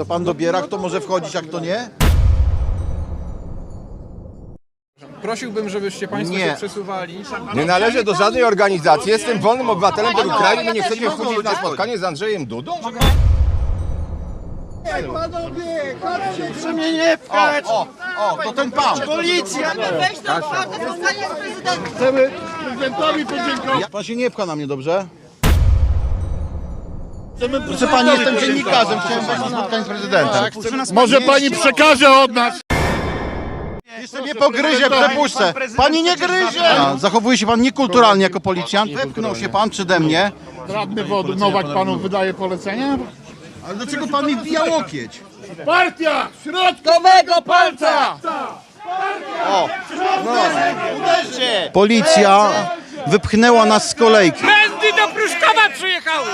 To pan dobiera, kto może wchodzić, jak to nie? Prosiłbym, żebyście Państwo Nie. się przesuwali. Nie należę do żadnej organizacji, jestem wolnym obywatelem tego kraju i nie chcecie wchodzić na spotkanie z Andrzejem Dudą? Proszę mnie nie pchać! O, o, to ten pan. Policja! Chcemy prezydentowi podziękować. Pan się nie pcha na mnie, dobrze? Proszę pani, jestem dziennikarzem, chciałem wejść na spotkanie z prezydentem. Może pani przekaże od nas. Jeszcze mnie pogryzie, przepuszczę. Pani nie gryzie! Zachowuje się pan niekulturalnie jako policjant. Wepchnął się pan przede mnie. Radny wodu Nowak panu wydaje polecenia? Ale dlaczego pan mi wbija łokieć? Partia! Środkowego palca! Policja wypchnęła nas z kolejki. Będy do Pruszkowa przyjechały!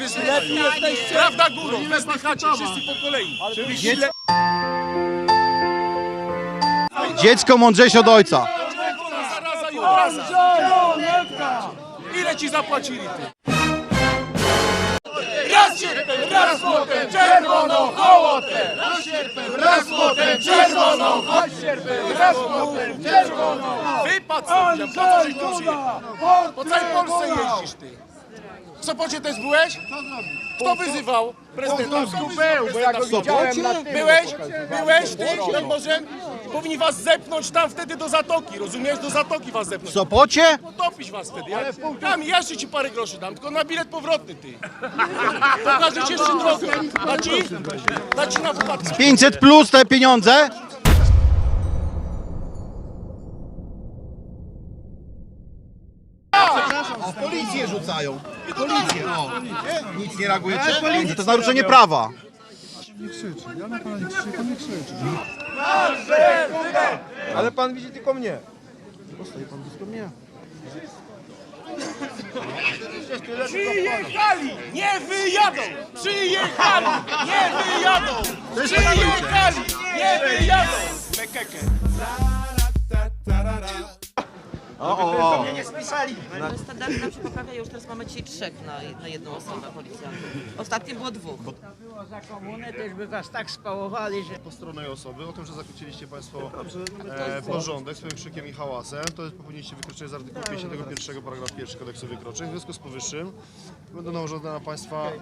Komuchy wyzywają. Prawda górą, wezdychacie wszyscy po kolei. Dziecko mądrzejsze od ojca. Zaraza i obraza. Ile ci zapłacili ty? Raz sierpem, raz złotem, czerwoną hołotę! Raz sierpem, raz złotem, czerwoną Chodź sierpem, raz złotem, czerwoną Wypad sobie, po co przyjechał? Po całej Polsce jeździsz ty. W Sopocie też byłeś? Kto wyzywał prezydenta? Kto wyzywał prezydenta? Byłeś? Byłeś ty? Nad morzem? Powinni was zepnąć tam wtedy do zatoki, rozumiesz? Do zatoki was W zepnąć. Sopocie? Potopić was wtedy. Ja, tam ja jeszcze ci parę groszy dam, tylko na bilet powrotny ty. Pokażę ci jeszcze drogę. Da ci? Da ci na wypadek. 500 plus te pieniądze? Policję rzucają. Policję, o. Nic nie reagujecie? To jest naruszenie prawa. Ale pan widzi tylko mnie. Przyjechali! Nie wyjadą! Przyjechali! Nie wyjadą! Przyjechali! Nie wyjadą! Mekekę. Standardy nam się poprawiają, już teraz mamy dzisiaj trzech na, na jedną osobę policjantów. Ostatnio było dwóch. za komunę też by was tak spałowali, że postronnej osoby o tym, że zakłóciliście Państwo e, porządek swoim krzykiem i hałasem. To jest popełniliście wykroczenie z artykułu 51 paragraf 1 kodeksu wykroczeń. W związku z powyższym będą nałożone na Państwa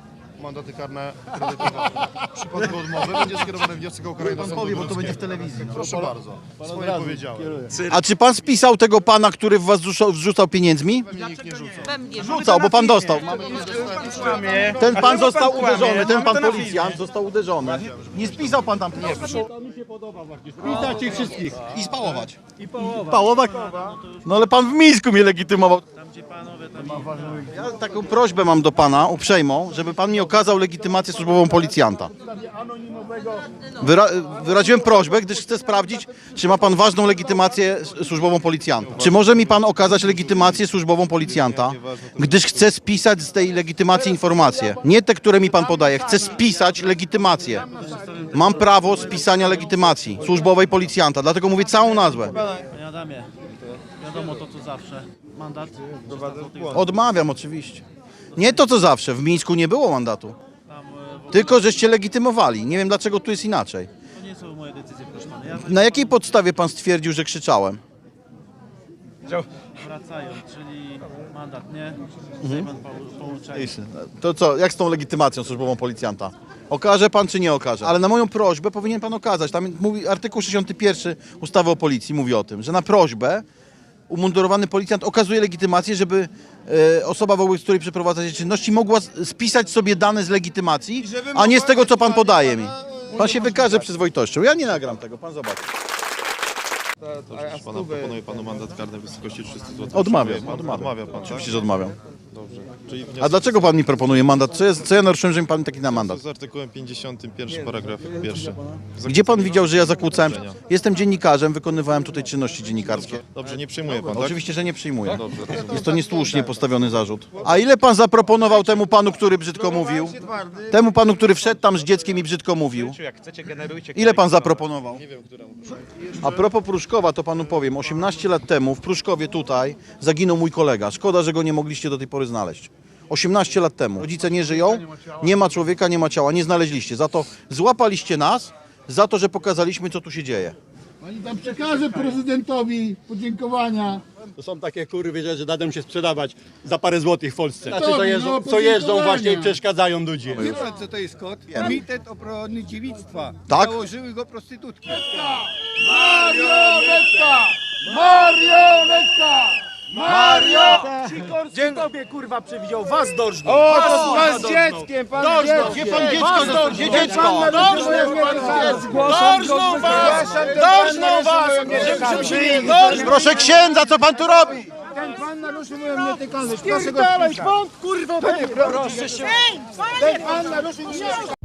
mandaty karne kredytowe. W przypadku odmowy będzie skierowany wniosek o ukaranie do sądu powie, bo to będzie w telewizji. Proszę bardzo. Swoje powiedziałem. A czy pan spisał tego pana, który w was wrzucał, wrzucał pieniędzmi? Nikt nie rzucał. We mnie. Rzucał, bo pan dostał. Ten pan został uderzony, ten pan policjant został uderzony. Nie spisał pan tam pieniędzy. Spisać ich wszystkich. I spałować. I pałować. No ale pan w Mińsku mnie legitymował. Ja taką prośbę mam do pana, uprzejmą, żeby pan mi okazał legitymację służbową policjanta. Wyra wyraziłem prośbę, gdyż chcę sprawdzić, czy ma pan ważną legitymację służbową policjanta. Czy może mi pan okazać legitymację służbową policjanta, gdyż chcę spisać z tej legitymacji informacje. Nie te, które mi pan podaje, chcę spisać legitymację. Mam prawo spisania legitymacji służbowej policjanta, dlatego mówię całą nazwę. Panie Adamie, wiadomo to co zawsze. Mandat Odmawiam oczywiście. Nie to co zawsze, w Mińsku nie było mandatu. Tylko żeście legitymowali. Nie wiem dlaczego tu jest inaczej. to nie są moje decyzje, proszę pana. Ja Na jakiej podstawie pan stwierdził, że krzyczałem? wracając, czyli mandat nie, pan pouczenie. To co, jak z tą legitymacją służbową policjanta? Okaże pan czy nie okaże? Ale na moją prośbę powinien pan okazać. Tam mówi artykuł 61 ustawy o policji mówi o tym, że na prośbę umundurowany policjant okazuje legitymację, żeby e, osoba wobec której przeprowadza się czynności mogła spisać sobie dane z legitymacji, a nie z tego co pan podaje mi. Pan się wykaże przyzwoitością. Ja nie nagram tego, pan zobaczy. Proszę Pana, proponuję Panu mandat karny w wysokości 300 zł. Odmawiam, Przyjmuje pan? odmawiam. Odmawia Pan, tak? Oczywiście, że odmawiam. Dobrze. Czyli A dlaczego pan mi proponuje mandat? Co, jest, co ja naruszyłem, że mi pan taki na mandat? z artykułem 51 paragraf 1. Gdzie pan widział, że ja zakłócałem? Jestem dziennikarzem, wykonywałem tutaj czynności dziennikarskie. Dobrze, nie przyjmuje Pan, tak? Oczywiście, że nie przyjmuję. Dobrze, rozumiem. Jest to niesłusznie postawiony zarzut. A ile pan zaproponował temu panu, który brzydko mówił? Temu panu, który wszedł tam z dzieckiem i brzydko mówił? Ile pan zaproponował? A propos Pruszkowa, to panu powiem. 18 lat temu w Pruszkowie tutaj zaginął mój kolega. Szkoda, że go nie mogliście do tej pory znaleźć. 18 lat temu. Rodzice nie żyją, nie ma człowieka, nie ma ciała, nie znaleźliście. Za to złapaliście nas, za to, że pokazaliśmy, co tu się dzieje. Pani tam przekaże prezydentowi podziękowania. To są takie kurwy, że, że dadą się sprzedawać za parę złotych w Polsce. Znaczy, co jeżdżą- no, co jeżdżą właśnie i przeszkadzają ludzi. Wie pan co to jest kod? Komitet Obrony Dziewictwa. Tak? Założyły go prostytutki. Marionetka! Marionetka! Mario! Dzień tobie kurwa przewidział, was dorżną. O, pan z dzieckiem, pan z dzieckiem. Gdzie pan dziecko? Gdzie dziecko? Dorżną Dorżną was! Dorżną was! Żeby się nie dorżną! Proszę księdza, co pan tu robi? Ten pan naruszył moją nietykalność. Proszę go wpisać. kurwa! Ten pan naruszył moją